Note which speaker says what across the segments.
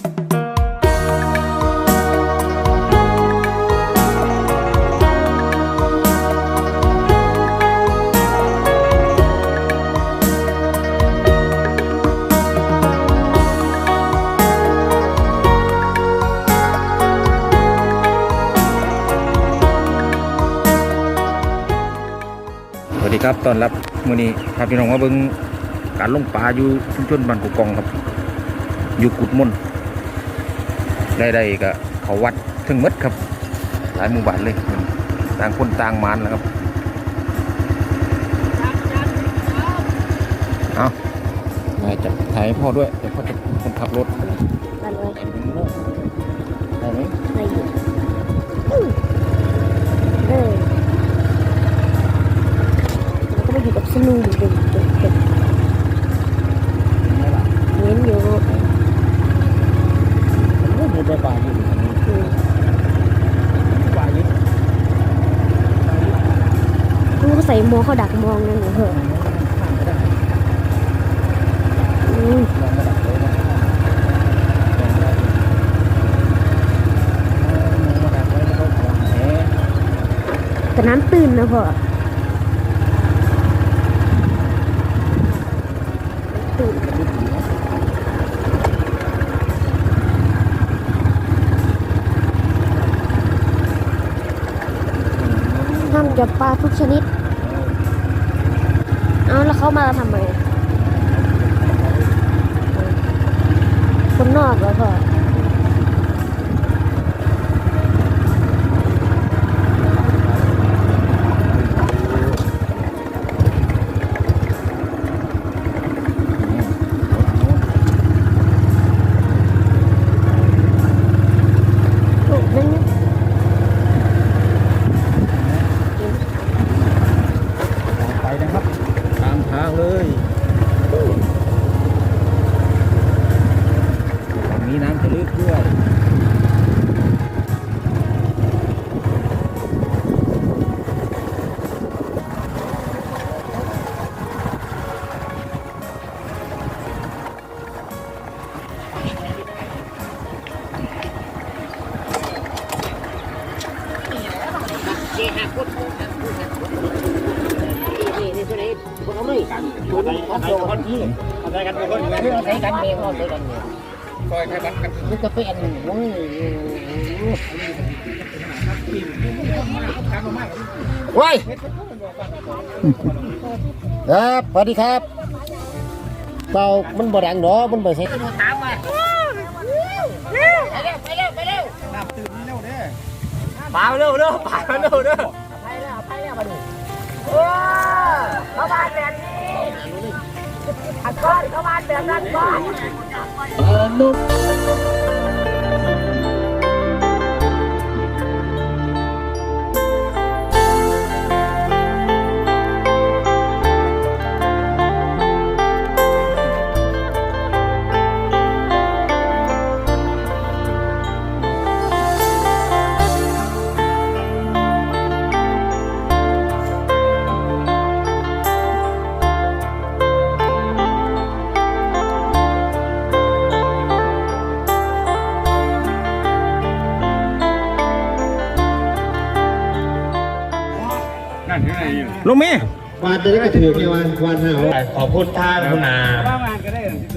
Speaker 1: สวัสดีครับตอนรับมื้อนี้พาพี่น้องมาเบิ่งการลงปลาอยู่ชุมชนบ้านกุกองครับ อยู่กุดมน ได้ได้ๆก็เขาวัดถึงมดครับ หลายหมู่บ้านเลยต่างคนต่างมานแล้วครับเอานายจับถ่ายพ่อด้วยเดี๋ยวพ่อจะคนขับรถ
Speaker 2: มันเลย
Speaker 1: ได้ไหม
Speaker 2: ไม่อยู่เออแล้วก็มาอยู่กับสนูอยู่เด็กเด็กเด็กเน้นอยู่
Speaker 1: โอ้โหไปป่าอยู่
Speaker 2: อืม
Speaker 1: ป่าอยู่
Speaker 2: กูก็ใส่หมเขาดักมองนั่นเหรอเหอะอืมแต่น้ำตื้นนะพ่อตื้นห้ามจับปลาทุกชนิด แล้วเขามาทำไมคนนอกเหรอพ่อ
Speaker 1: ว้า
Speaker 3: ยครับสวัสดีครับเบามันบดังเนาะมันบ่ใช่
Speaker 1: ป่าเร็วเร็วป่าเร็วเร็วล con công
Speaker 3: an về dân con จะได้ถือกี่วันวันหา
Speaker 4: ขอบคุณท่านพนา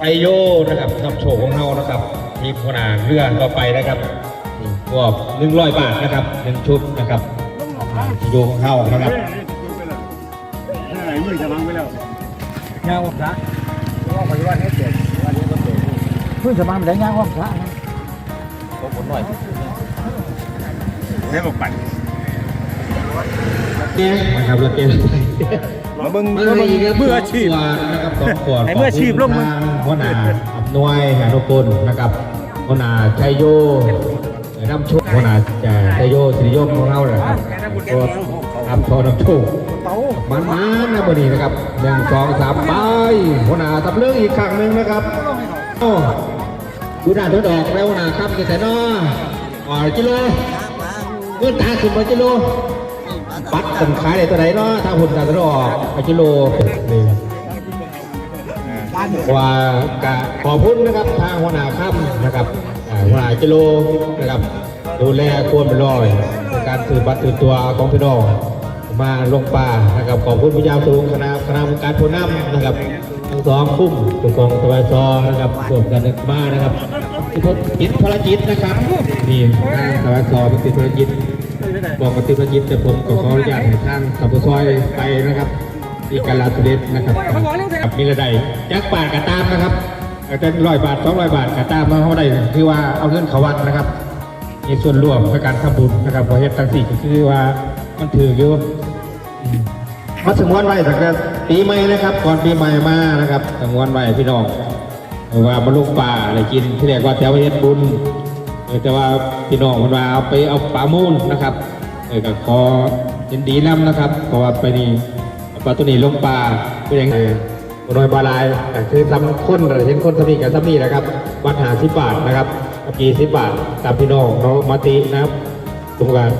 Speaker 4: ไอโยนะครับนำโชคของเรานะครับทีมพนาเรื่องต่อไปนะครับก็หนึ่งร้อยบาทนะครับหนึ่งชุดนะครับโยของเขานะครับ
Speaker 1: ยางวักษะว่าปัจจุบันนี้เจ็ดวันนี้ก็เจ็ดเพิ่งจะมาเป็นยางวักษะนะก็ผลหน่อยให้บอกปั่น
Speaker 4: นะครับเราเต็ม
Speaker 1: มาเบิ่งมาเบิ่งมืออาชีพ
Speaker 4: นะครับสองขวด
Speaker 1: ให้มืออาชีพลงมือ
Speaker 4: หัวหน้าอำนวยงานทุกคนนะครับหัวหน้าชัยโยนำโชคหัวหน้าชัยโยสิริโยมของเราเลยครับก็ทำโชว์นำโชคมันมานะบดีนะครับหนึ่งสองสามไปหัวหน้าทำเรื่องอีกครั้งหนึ่งนะครับโอ้ดูหน้าตัวดอกแล้วหัวหน้าครับจะแต่นออ่อยกิโลเงื่อนตาขึ้นมากิโล ปัดกันขายในตัวไหนเนาะถ้าหุ่นตาตัวออกไปกิโลนี่ว่ากะขอบคุณนะครับทางหัวหน้าค่ำนะครับหัวหน้ากิโลนะครับ ดูแลควรเป็นรอยการสืบบัตรสืบตัวของพี่น้องมาลงป่านะครับขอบคุณพี่ยาวสูงคณะคณะกรรมการผู้ำนะครับทั้งสองคุ้มตัวกองสบายซอนะครับส่วนกันมานะครับพติดภารกิจนะครับนี่ทางสบายซอเป็นติดภารกิจ บอกกับติดภารกิจแต่ผมก็ขออนุญาตให้ทางสัมปซอยไปนะครับที่กาลาสุเดชนะครับกับมีระไดยักษ์ป่านกระตามนะครับเป็นร้อยบาทสองร้อยบาทกระตามมาเขาได้คือว่าเอาเงินเขาวัดนะครับมีส่วนร่วมในการทำบุญนะครับเพราะเหตุต่างสิ่งก็คือว่ามันถืออยู่อืมมาสงวนไว้ตั้งแต่ปีใหม่นะครับก่อนปีใหม่มานะครับสงวนไว้พี่น้องว่ามาลูกป่าอะไรกินที่เรียกว่าแถวเฮ็ดบุญเออแต่ว่าพี่น้องมันว่าเอาไปเอาปลามูลนะครับเออก็ขอยินดีนำนะครับ เพราะว่าไปนี่เอปลาตัวนี้ลงป่าเป็นอย่างไรโดยบาลายอะคือทำคนเราเห็นคนสมีกับสมีนะครับวัดหาสิบบาทนะครับกับยี่สิบบาทตามพี่น้องเรามาตีนะครับตรงกัน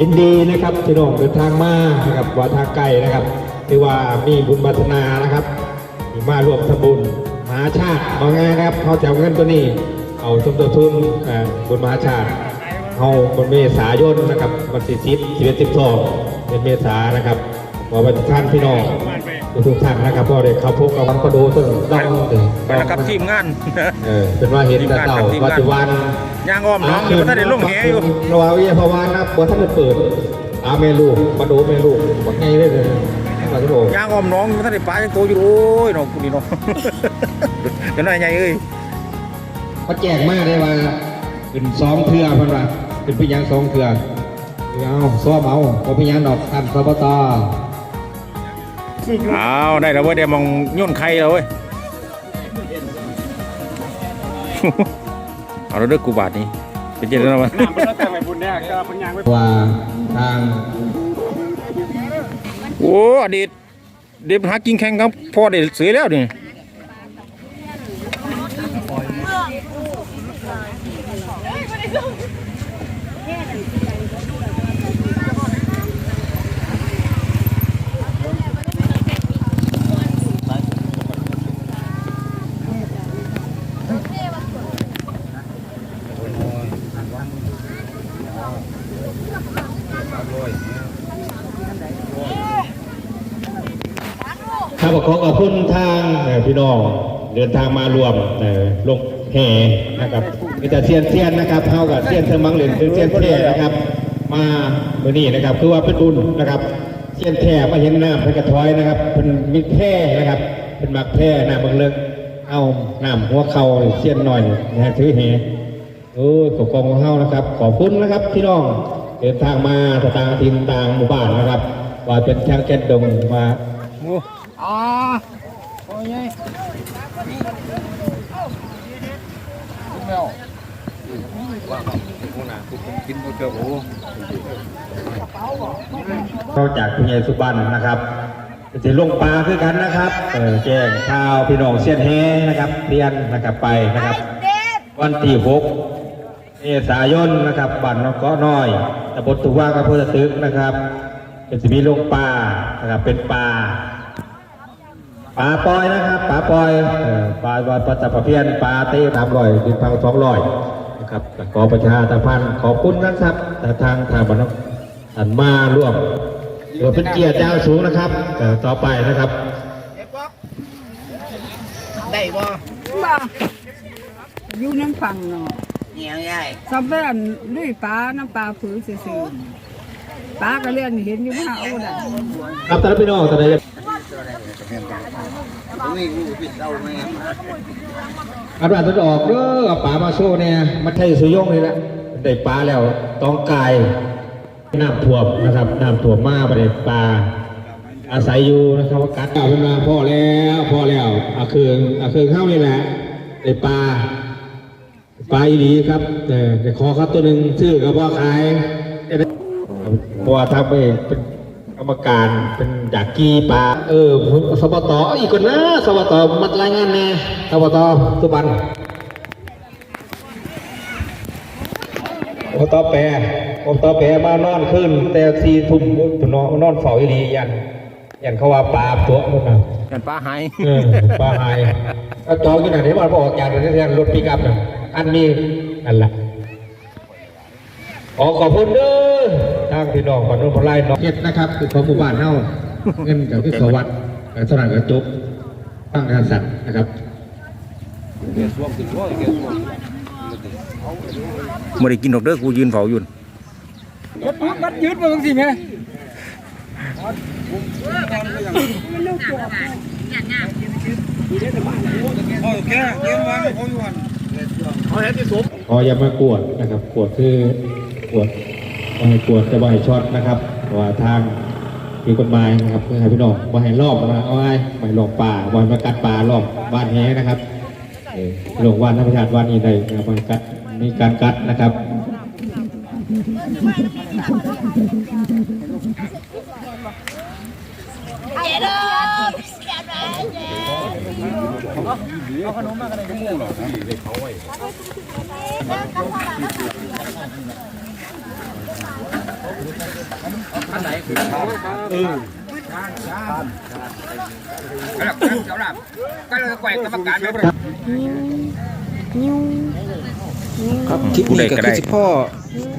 Speaker 4: ยินดีนะครับพี่น้องเดินทางมานะครับว่าทางไกลนะครับที่ว่ามีบุญบัตนานะครับมีมารวมทำบุญมหาชาติมาไงนะครับเขาจะเอาเงินตัวนี้ เอาสมทบทุนบุญมหาชาติ เอาบนเมษายนนะครับวันที่สิบสิบเอ็ดสิบสองเป็นเมษานะครับขอวันท่านพี่น้องทุกๆท่านนะครับพ่อเด็กเขาพบกับวังประดูซึ่งต้อง
Speaker 1: ไปแล้วครับทีมงาน
Speaker 4: เออเป็นว่าเห็นแต่เต่าปัจจุบัน
Speaker 1: ย่างอ้อมน้องอยู่ท่านได้ลงแหอยู่
Speaker 4: เราเอาเยเพราะว่านะบัท่านได้เปิดอาเมลูกมาดูเมลูกบักไงได้เลยมาทุกโย่า
Speaker 1: งอ้อมน้องท่านได้ปลายังโตอยู่โอ้ยน้องกูนี่น้องเป็นไรใหญ่เอ้ย
Speaker 4: เขาแจกมากเลยว่าเป็นสองเทือเพันว่า เป็นพยางสองเทือเอาซ้อมเอาพอพยางดอกท่านสปต
Speaker 1: เอาได้แล้วเว้ยได้มองย่นไข่แล้วเว้ยเอาเราเด้อกูบาทนี้เป็นเจริญแล้วมั้ย
Speaker 4: ว่าทาง
Speaker 1: โอ้อดีตเด็บหากินแข่งครับพ่อได้เสือแล้วนี่
Speaker 4: ข้าพเจ้าขอบคุณทางพี่น้องเดินทางมารวมลงแห่นะครับมีแต่เซียนเซียนนะครับเท่ากับเซียนเทมังเหรนคือเซียนเท่นะครับ มาเมื่อนี้นะครับคือว่าเป็นบุญนะครับเซียนแท่มาเห็นน้ำเป็นกระท้อยนะครับเป็นมิตรแท่นะครับ เป็นมักแท่น้ำบางเลิกเอาน้ำหัวเข่าเซียนหน่อยนะฮะถือแห่โอ้ยขอบคุณของเฮานะครับ ขอบคุณนะครับพี่น้องเดินทางมาต่างทีมต่างหมู่บ้านนะครับว่าเป็นช่างแก่นดงมา
Speaker 1: โอ้
Speaker 4: เข้าจากคุณยายสุบันนะครับจะลงปลาคือกันนะครับเออแจ้งข่าวพี่น้องเสียนแฮนะครับเรียนนะครับไปนะครับ วันที่หกเมษายนนะครับบ้านนกเกาะน้อยตำบลตุว่ากับพุทธตึกนะครับเป็นสิมีลงปลานะครับเป็นปลา ปลาปล่อยนะครับปลาปล่อยเออปลาปลาปลาจับปลาเพียนปลาเต้สามร้อยดินพังสองร้อยนะครับขอประชาตพันธ์ขอบคุณนะครับแต่ทางทางบ้านนกอันมาร่วมเดี๋ยวเป็นเกียรติยาวสูงนะครับแต่ต่อไปนะครับ
Speaker 2: ได้บ่
Speaker 5: บ่อยู่น้ำฟังเนาะ
Speaker 2: เหี่ยวใหญ่
Speaker 5: สำเร็จด้วยปลาน้ำปลาผือซื่อๆปลาก็เลี้ยงเห็นอยู่ว่าเอาได้
Speaker 4: ครับตอนนพี่น้องตอนนี้
Speaker 2: นี่กูปิดเอาแม่
Speaker 4: อันว่าจะออกเด้อปลามาโซ่เนี่ยมาไทยสุยงเลยละได้ปลาแล้วต้องกายน้ำท่วมนะครับน้ำท่วมมากประเด็ปลาอาศัยอยู่นะครับว่ากัดเอาเป็นมาพ่อแล้วพ่อแล้วอาเคืองอาเคืองเข้านี่แหละได้ปลาปลาอีหลีครับแต่ขอครับตัวหนึ่งชื่อกับว่าขายเพราะว่าทำไปเป็น กรรมการเป็นอยากกีปลาเออสบตอีกคนนะสบตมัดรายงานแน่สบตสุบันโอตอแปรโอตอแปรมานอนขึ้น แต่สี่ทุ่มนอนนอนเฝ้าอีหลียันอย่างเขาว่าปลาตัวนู่นน่ะ
Speaker 1: กันปลาหาย
Speaker 4: เออปลาหายก็จองอยู่ไหนที่มันบอกจากประเทศรถปิกอัพน่ะอันนี้นั่นแหละขอขอบคุณเด้อทางพี่น้องบ้านโน้นพลายน้องเฮ็ดนะครับคือของหมู่บ้านเฮาเงินกับที่สวัสดิ์กับสนานกระจกตั้งการสัตว์นะครับ
Speaker 1: บ่ได้กินดอกเด้อกูยืนเฝ้าอยู่
Speaker 2: มัดยืดมาบางสิแม่
Speaker 4: ขออย่ามากวดนะครับกวดคือกวด บ่ให้กวดจะบ่ให้ช็อตนะครับว่าทางมีกฎหมายนะครับเพื่อให้พี่น้องบ่ให้รอบนะเอาไว้บ่หลอกป่าบ่ให้มากัดป่ารอบบ้านแฮนะครับเอ่อโรงว่านธรรมชาติว่านนี้ได้นะครับบ่ให้กัดมีการกัดนะครับเขาขนมมากันเลยเขาไอ้
Speaker 1: ครับคลิปนี้ก็คือสิพ่อ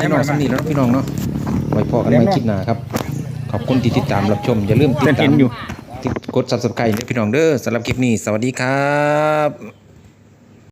Speaker 1: พี่น้องสำนีแล้วเนะพี่น้องเนาะไว้พ่อกันใหม่คลิปหน้าครับ ขอบคุณที่ติดตามรับชม อย่าลืมติดตามอยู่กด Subscribe เนี่ยพี่น้องเด้อสำหรับคลิปนี้ สวัสดีครับ